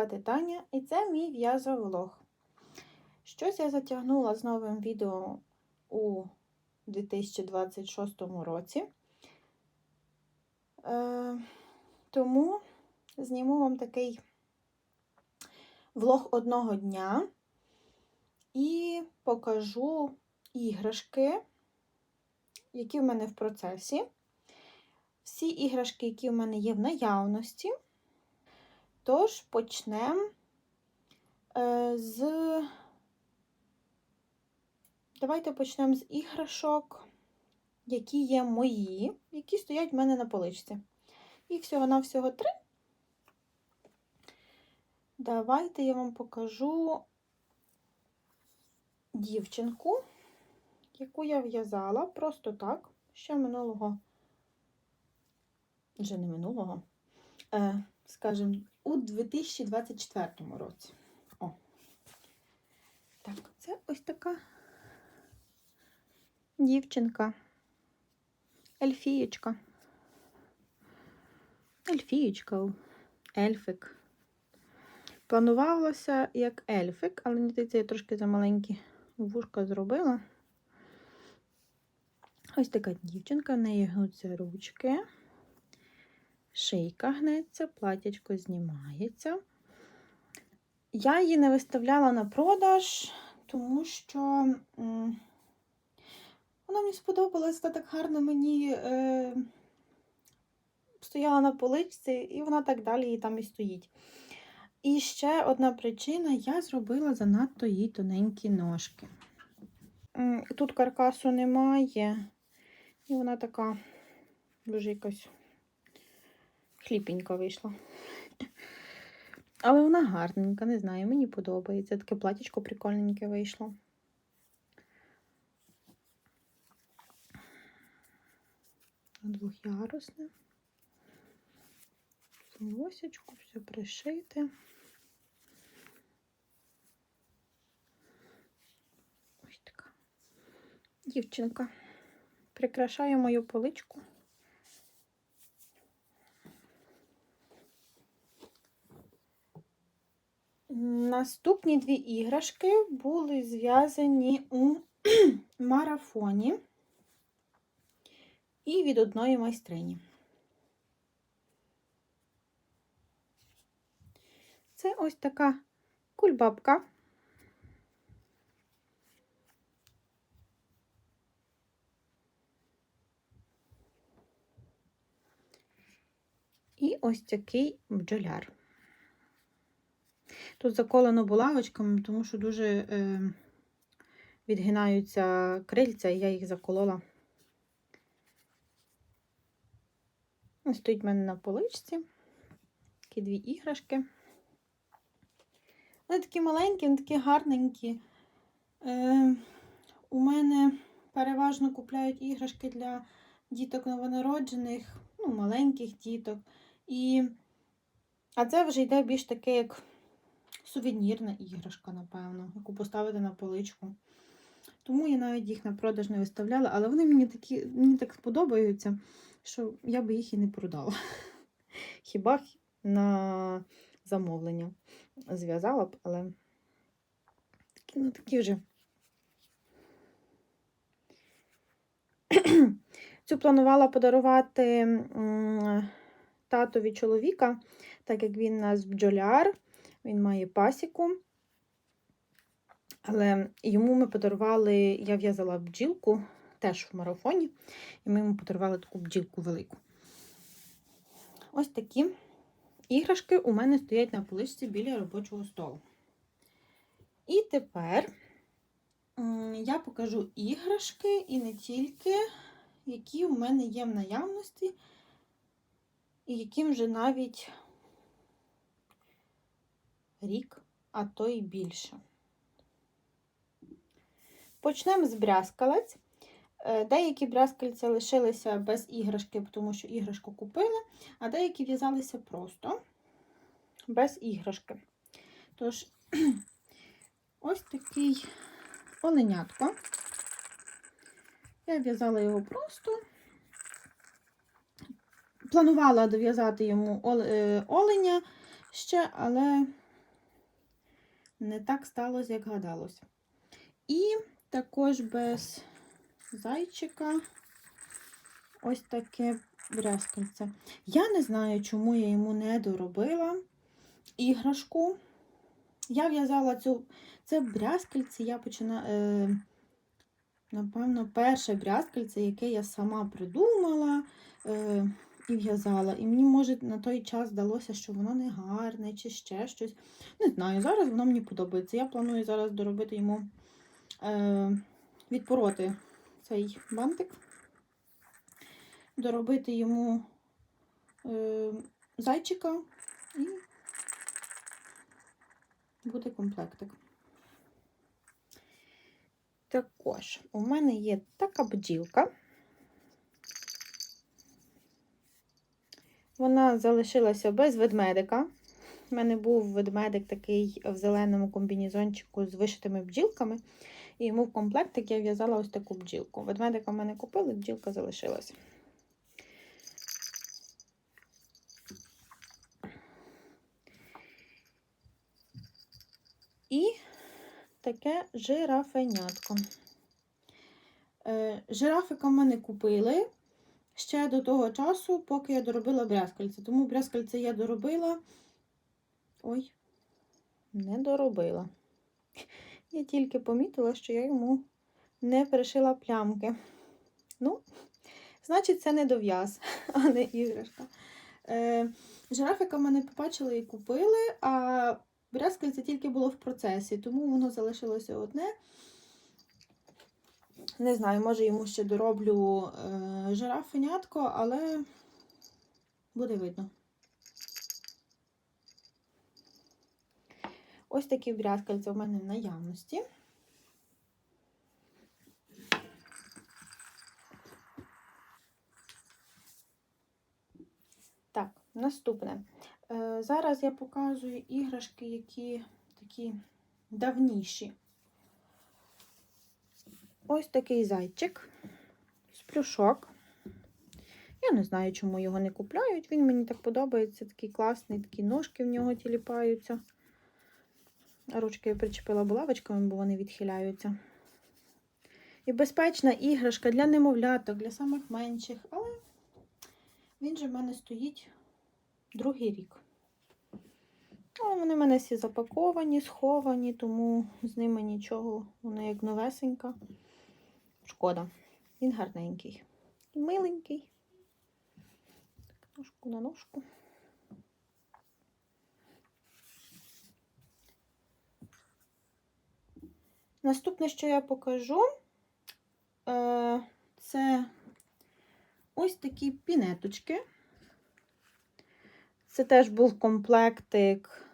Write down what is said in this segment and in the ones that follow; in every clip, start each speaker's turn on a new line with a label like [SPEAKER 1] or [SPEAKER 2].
[SPEAKER 1] звати Таня, і це мій в'язовлог. Щось я затягнула з новим відео у 2026 році. Е, тому зніму вам такий влог одного дня і покажу іграшки, які в мене в процесі. Всі іграшки, які в мене є в наявності. Тож почнемо е, з. Давайте почнемо з іграшок, які є мої, які стоять в мене на поличці. Їх всього-навсього три. Давайте я вам покажу дівчинку, яку я в'язала просто так, ще минулого, вже не минулого, е, скажімо, у 2024 році. О. Так, це ось така дівчинка. Ельфієчка. Ельфієчка, ельфик. Планувалося як ельфик, але мені здається, я трошки замаленькі вушка зробила. Ось така дівчинка, в неї гнуться ручки, шийка гнеться, платячко знімається. Я її не виставляла на продаж, тому що вона мені сподобалась, вона так гарно мені е, стояла на поличці, і вона так далі і там і стоїть. І ще одна причина, я зробила занадто їй тоненькі ножки. Тут каркасу немає, і вона така дуже якась хліпенька вийшла. Але вона гарненька, не знаю, мені подобається. Таке платічко прикольненьке вийшло. Двохярусне. Лосячку, все пришите. Ось така дівчинка. Прикрашає мою поличку. Наступні дві іграшки були зв'язані у марафоні і від одної майстрині. Це ось така кульбабка. І ось такий бджоляр. Тут заколено булавочками, тому що дуже е, відгинаються крильця, і я їх заколола. Стоїть в мене на поличці. Такі дві іграшки. Вони такі маленькі, вони такі гарненькі. Е, У мене переважно купляють іграшки для діток новонароджених, ну, маленьких діток. І... А це вже йде більш таке, як сувенірна іграшка, напевно, яку поставити на поличку. Тому я навіть їх на продаж не виставляла, але вони мені такі, мені так сподобаються, що я би їх і не продала. Хіба на замовлення зв'язала б, але такі, ну такі вже. Цю планувала подарувати татові чоловіка, так як він у нас бджоляр, він має пасіку. Але йому ми подарували, я в'язала бджілку теж в марафоні, і ми йому подарували таку бджілку велику. Ось такі іграшки у мене стоять на поличці біля робочого столу. І тепер я покажу іграшки і не тільки, які у мене є в наявності, і яким вже навіть рік, а то й більше. Почнемо з брязкалець. Деякі брязкальця лишилися без іграшки, тому що іграшку купили, а деякі в'язалися просто без іграшки. Тож, ось такий оленятко. Я в'язала його просто. Планувала дов'язати йому оленя ще, але не так сталося, як гадалось. І також без зайчика ось таке брязкальце. Я не знаю, чому я йому не доробила іграшку. Я в'язала цю це брязкальце, я почина, е, напевно, перше брязкальце, яке я сама придумала е, і. І мені, може, на той час здалося, що воно не гарне чи ще щось. Не знаю, зараз воно мені подобається. Я планую зараз доробити йому е, відпороти цей бантик, доробити йому е, зайчика і буде комплектик. Також у мене є така бджілка. Вона залишилася без ведмедика. У мене був ведмедик такий в зеленому комбінезончику з вишитими бджілками. І йому в комплектик я в'язала ось таку бджілку. Ведмедика в мене купили, бджілка залишилася. І таке жирафенятко. Е, жирафика в мене купили ще до того часу, поки я доробила брязкальце. Тому брязкальце я доробила. Ой, не доробила. Я тільки помітила, що я йому не пришила плямки. Ну, значить, це не дов'яз, а не іграшка. Е, жирафика в мене побачили і купили, а брязкальце тільки було в процесі, тому воно залишилося одне. Не знаю, може йому ще дороблю е, жирафенятко, але буде видно. Ось такі брязкальця в мене в наявності. Так, наступне. Е, Зараз я показую іграшки, які такі давніші. Ось такий зайчик з плюшок. Я не знаю, чому його не купляють. Він мені так подобається, такий класний, такі ножки в нього тіліпаються. Ручки я причепила булавочками, бо вони відхиляються. І безпечна іграшка для немовляток, для самих менших, але він же в мене стоїть другий рік. Але вони в мене всі запаковані, сховані, тому з ними нічого, воно як новесенька. Шкода. Він гарненький. І миленький. Ножку на ножку. Наступне, що я покажу, е, це ось такі пінеточки. Це теж був комплектик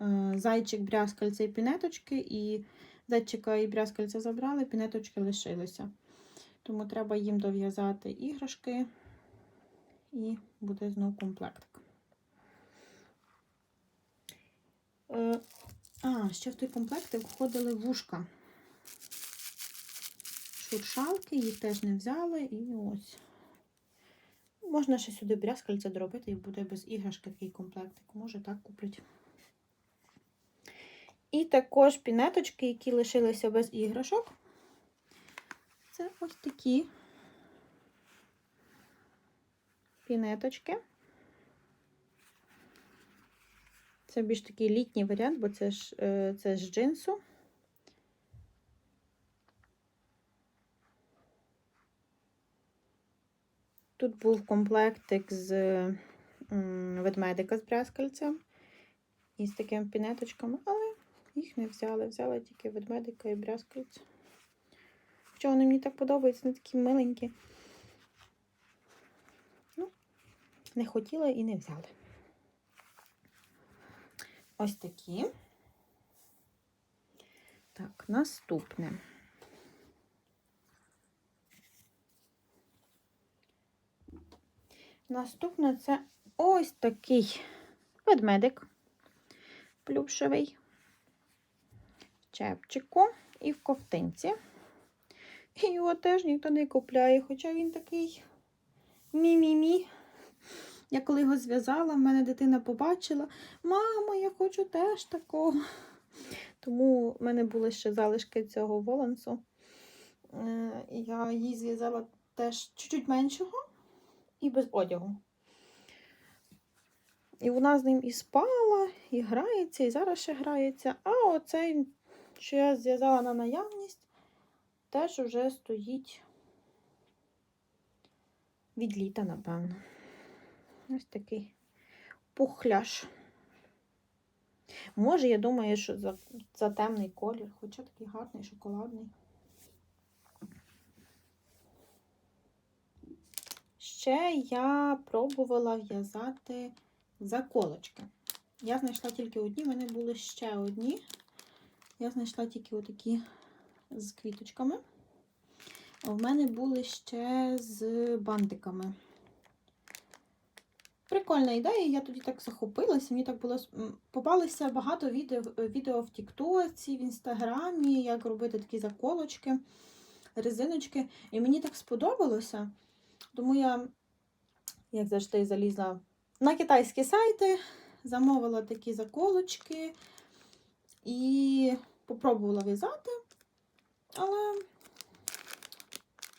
[SPEAKER 1] е, зайчик, брязкальце і пінеточки, і зайчика і брязкальця забрали, пінеточки лишилися. Тому треба їм дов'язати іграшки, і буде знов комплектик. Е, а, ще в той комплектик входили вушка. Шуршалки, їх теж не взяли, і ось. Можна ще сюди брязкальця доробити і буде без іграшки такий комплектик. Може так куплять. І також пінеточки, які лишилися без іграшок. Це ось такі пінеточки. Це більш такий літній варіант, бо це ж е, це з джинсу. Тут був комплектик з ведмедика з брязкальцем і з такими пінеточками, але їх не взяли. Взяли тільки ведмедика і брязкальця. Хоча вони мені так подобаються, вони такі миленькі. Ну, не хотіла і не взяли. Ось такі. Так, наступне. Наступне це ось такий ведмедик плюшевий, в чепчику і в ковтинці. І його теж ніхто не купляє, хоча він такий мі-мі-мі. Я коли його зв'язала, в мене дитина побачила, мамо, я хочу теж такого. Тому в мене були ще залишки цього волансу. Е, Я її зв'язала теж чуть-чуть меншого і без одягу. І вона з ним і спала, і грається, і зараз ще грається. А оцей, що я зв'язала на наявність, теж вже стоїть від літа, напевно. Ось такий пухляш. Може, я думаю, що за, за темний колір, хоча такий гарний, шоколадний. Ще я пробувала в'язати заколочки. Я знайшла тільки одні, в мене були ще одні. Я знайшла тільки отакі з квіточками. А в мене були ще з бантиками. Прикольна ідея, я тоді так захопилася. Мені так було м, попалися багато відео, відео в Тіктоці, в Інстаграмі, як робити такі заколочки, резиночки. І мені так сподобалося. Тому я, як завжди, залізла на китайські сайти, замовила такі заколочки і попробувала в'язати, але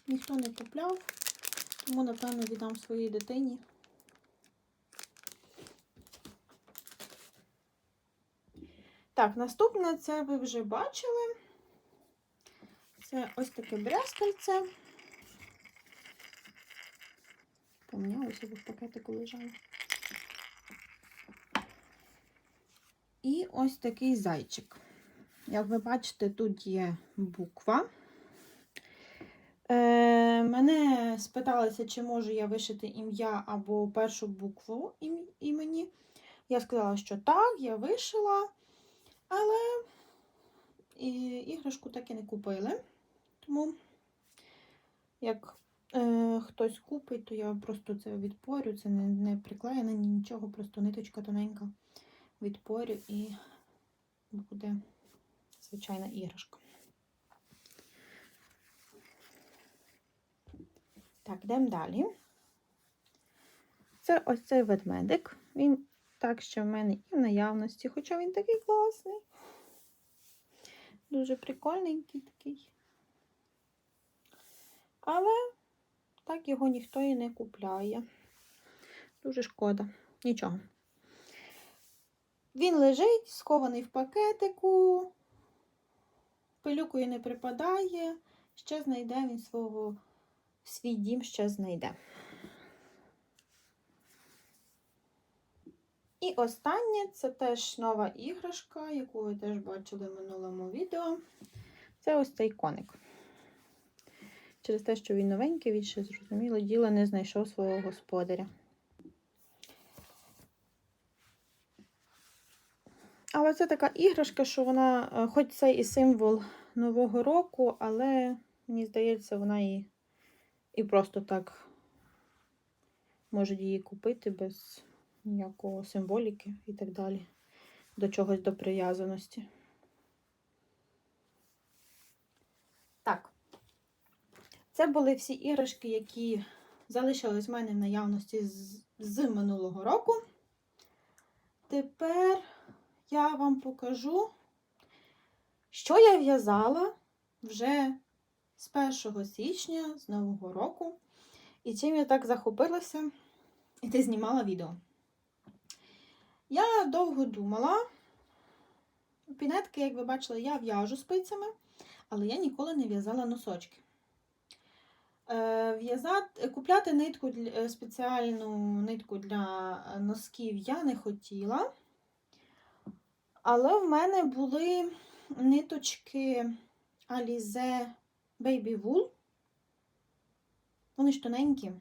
[SPEAKER 1] ніхто не купляв, тому, напевно, віддам своїй дитині. Так, наступне це ви вже бачили. Це ось таке брязкальце. Помінялося, бо в пакетику лежало. І ось такий зайчик. Як ви бачите, тут є буква. Е, мене спиталися, чи можу я вишити ім'я або першу букву імені. Я сказала, що так, я вишила, але і, іграшку так і не купили. Тому, як е, хтось купить, то я просто це відпорю, це не, не приклеєно, нічого, просто ниточка тоненька відпорю і буде звичайна іграшка. Так, йдемо далі. Це ось цей ведмедик. Він так ще в мене і в наявності, хоча він такий класний. Дуже прикольненький такий. Але так його ніхто і не купляє. Дуже шкода. Нічого. Він лежить, схований в пакетику, пилюкою не припадає, ще знайде він свого, свій дім ще знайде. І останнє це теж нова іграшка, яку ви теж бачили в минулому відео. Це ось цей коник. Через те, що він новенький, він ще зрозуміло діло не знайшов свого господаря. Але це така іграшка, що вона, е, хоч це і символ Нового року, але мені здається, вона і, і просто так може її купити без ніякого символіки і так далі, до чогось до прив'язаності. Так, це були всі іграшки, які залишились в мене в наявності з, з минулого року. Тепер я вам покажу, що я в'язала вже з 1 січня, з Нового року, і чим я так захопилася, і ти знімала відео. Я довго думала. Пінетки, як ви бачили, я в'яжу спицями, але я ніколи не в'язала носочки. Е, в'язати, Купляти нитку, спеціальну нитку для носків я не хотіла. Але в мене були ниточки Alize Baby Wool. Вони ж тоненькі.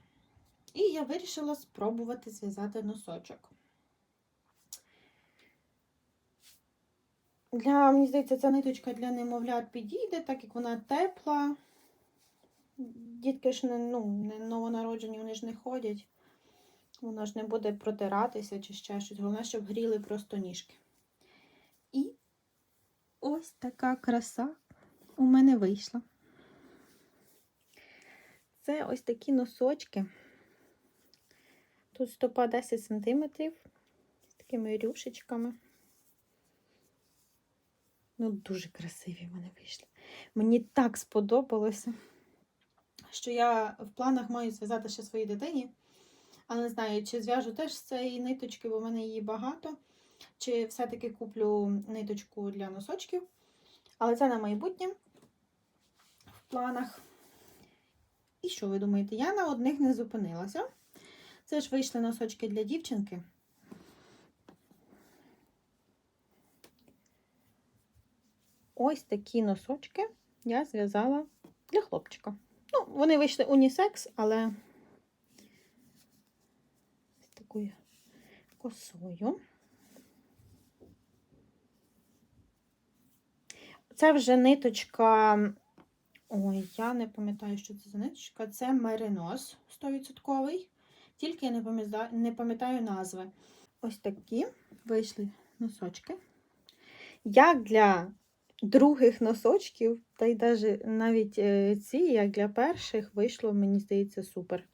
[SPEAKER 1] І я вирішила спробувати зв'язати носочок. Для, мені здається, ця ниточка для немовлят підійде, так як вона тепла. Дітки ж не, ну, не новонароджені, вони ж не ходять. Вона ж не буде протиратися чи ще щось. Головне, щоб гріли просто ніжки. Ось така краса у мене вийшла. Це ось такі носочки. Тут стопа 10 см з такими рюшечками. Ну, дуже красиві вони вийшли. Мені так сподобалося, що я в планах маю зв'язати ще своїй дитині. Але не знаю, чи зв'яжу теж з цієї ниточки, бо в мене її багато. Чи все-таки куплю ниточку для носочків. Але це на майбутнє в планах. І що ви думаєте? Я на одних не зупинилася. Це ж вийшли носочки для дівчинки. Ось такі носочки я зв'язала для хлопчика. Ну, вони вийшли унісекс, але з такою косою. Це вже ниточка. Ой, я не пам'ятаю, що це за ниточка. Це меринос 100%. Тільки я не пам'ятаю, назви. Ось такі вийшли носочки. Як для других носочків, та й навіть е, ці, як для перших, вийшло, мені здається, супер.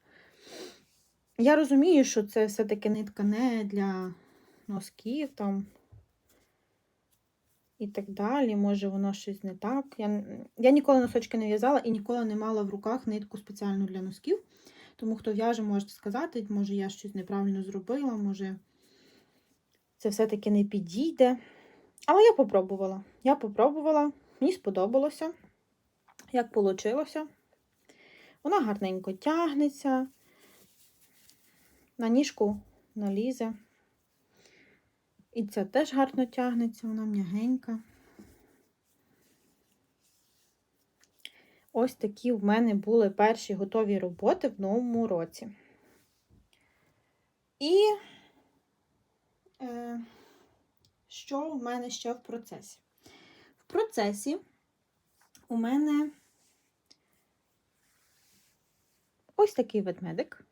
[SPEAKER 1] Я розумію, що це все-таки нитка не для носків там і так далі. Може, воно щось не так. Я, я ніколи носочки не в'язала і ніколи не мала в руках нитку спеціальну для носків. Тому хто в'яже, можете сказати, може я щось неправильно зробила, може це все-таки не підійде. Але я попробувала. Я попробувала, мені сподобалося, як вийшло. Вона гарненько тягнеться, на ніжку налізе. І ця теж гарно тягнеться, вона м'ягенька. Ось такі в мене були перші готові роботи в новому році. І е, що в мене ще в процесі? В процесі у мене ось такий ведмедик.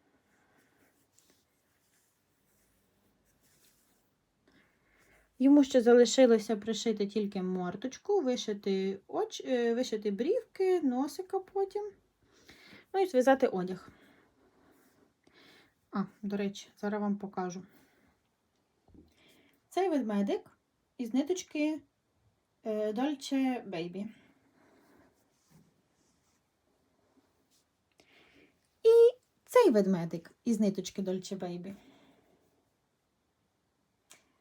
[SPEAKER 1] Йому ще залишилося пришити тільки морточку, вишити очі, е, вишити брівки, носика потім. Ну і зв'язати одяг. А, до речі, зараз вам покажу. Цей ведмедик із ниточки е, Dolce Baby. І цей ведмедик із ниточки Dolce Baby.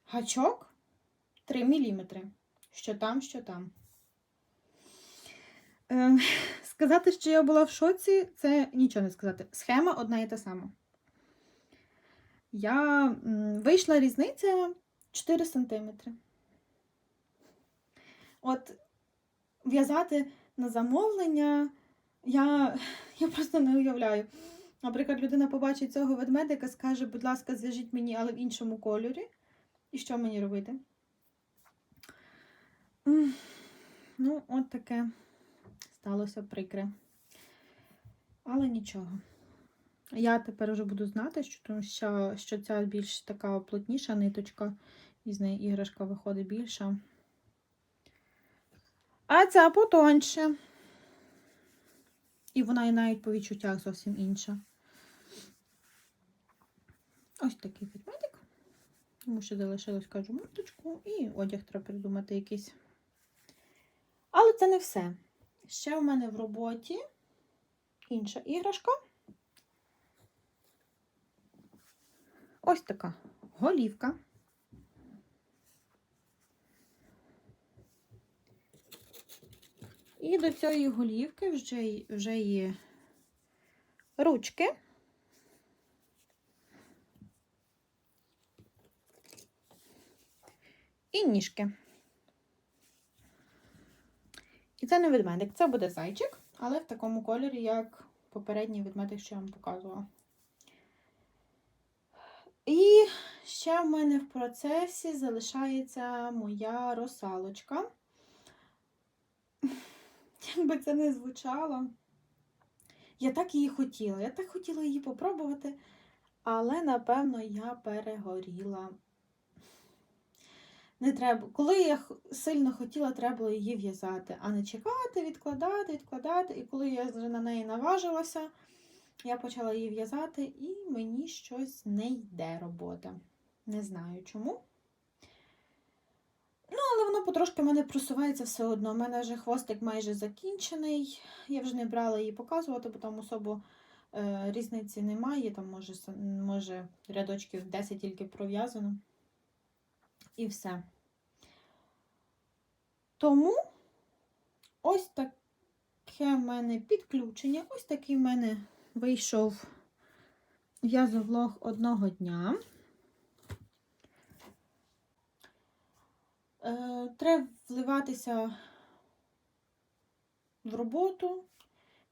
[SPEAKER 1] Гачок 3 мм. Що там, що там. Е, сказати, що я була в шоці, це нічого не сказати. Схема одна і та сама. Я вийшла різниця 4 см. От в'язати на замовлення я, я просто не уявляю. Наприклад, людина побачить цього ведмедика, скаже, будь ласка, зв'яжіть мені, але в іншому кольорі. І що мені робити? Ну, от таке сталося прикре. Але нічого. Я тепер вже буду знати, що, тому що, що ця більш така плотніша ниточка, і з неї іграшка виходить більша. А ця потоньше. І вона і навіть по відчуттях зовсім інша. Ось такий ведмедик. Тому що залишилось, кажу, моточку, і одяг треба придумати якийсь. Це не все. Ще в мене в роботі інша іграшка. Ось така голівка. І до цієї голівки вже, вже є ручки. І ніжки. І це не ведмедик, це буде зайчик, але в такому кольорі, як попередній ведмедик, що я вам показувала. І ще в мене в процесі залишається моя росалочка. Як би це не звучало, я так її хотіла. Я так хотіла її попробувати, але, напевно, я перегоріла. Не треба. Коли я сильно хотіла, треба було її в'язати, а не чекати, відкладати, відкладати. І коли я на неї наважилася, я почала її в'язати, і мені щось не йде робота. Не знаю чому. Ну, але воно потрошки в мене просувається все одно. У мене вже хвостик майже закінчений. Я вже не брала її показувати, бо там особо е, різниці немає. Там може, може рядочків 10 тільки пров'язано. І все. Тому ось таке в мене підключення. Ось такий в мене вийшов в'язовлог одного дня. Е, треба вливатися в роботу.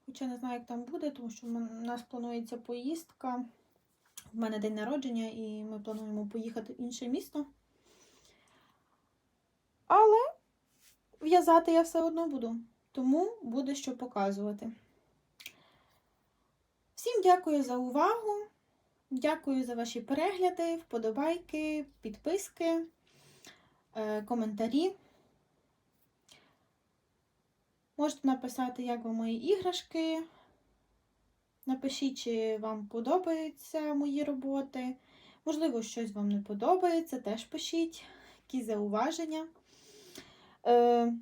[SPEAKER 1] Хоча не знаю, як там буде, тому що в нас планується поїздка. У мене день народження, і ми плануємо поїхати в інше місто. Але в'язати я все одно буду, тому буде що показувати. Всім дякую за увагу. Дякую за ваші перегляди, вподобайки, підписки, е, коментарі. Можете написати, як вам мої іграшки. Напишіть, чи вам подобаються мої роботи. Можливо, щось вам не подобається, теж пишіть, якісь зауваження. Е,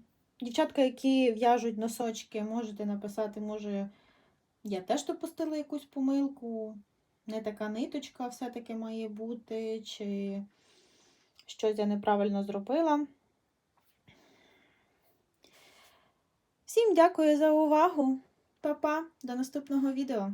[SPEAKER 1] дівчатка, які в'яжуть носочки, можете написати, може, я теж допустила якусь помилку. Не така ниточка все-таки має бути, чи щось я неправильно зробила. Всім дякую за увагу. Па-па, до наступного відео.